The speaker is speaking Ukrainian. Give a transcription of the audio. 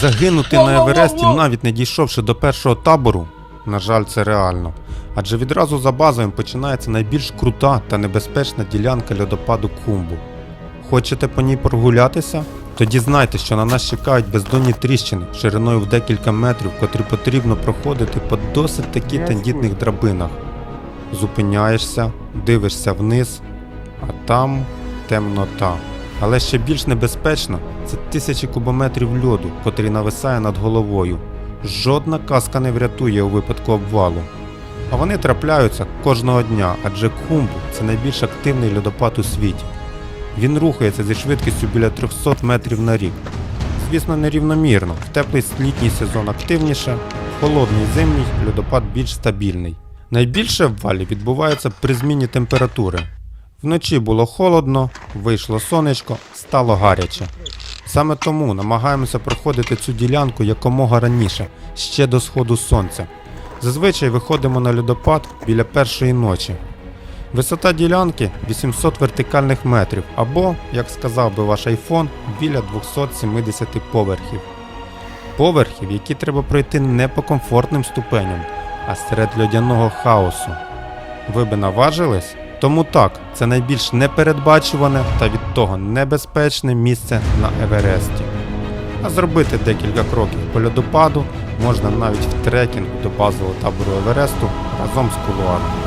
Загинути на Евересті, навіть не дійшовши до першого табору, на жаль, це реально. Адже відразу за базовим починається найбільш крута та небезпечна ділянка льодопаду Кумбу. Хочете по ній прогулятися? Тоді знайте, що на нас чекають бездонні тріщини шириною в декілька метрів, котрі потрібно проходити по досить таки тендітних драбинах. Зупиняєшся, дивишся вниз, а там темнота. Але ще більш небезпечно це тисячі кубометрів льоду, котрий нависає над головою. Жодна каска не врятує у випадку обвалу. А вони трапляються кожного дня, адже Кумбу це найбільш активний льодопад у світі. Він рухається зі швидкістю біля 300 метрів на рік. Звісно, нерівномірно. В теплий літній сезон активніше, в холодний зимній льодопад більш стабільний. Найбільше обвалів відбувається при зміні температури. Вночі було холодно, вийшло сонечко, стало гаряче. Саме тому намагаємося проходити цю ділянку якомога раніше, ще до сходу сонця. Зазвичай виходимо на льодопад біля першої ночі. Висота ділянки 800 вертикальних метрів або, як сказав би ваш iPhone, біля 270 поверхів. Поверхів, які треба пройти не по комфортним ступеням, а серед льодяного хаосу. Ви би наважились? Тому так, це найбільш непередбачуване та від того небезпечне місце на Евересті. А зробити декілька кроків по льодопаду можна навіть в трекінгу до базового табору Евересту разом з кулуаром.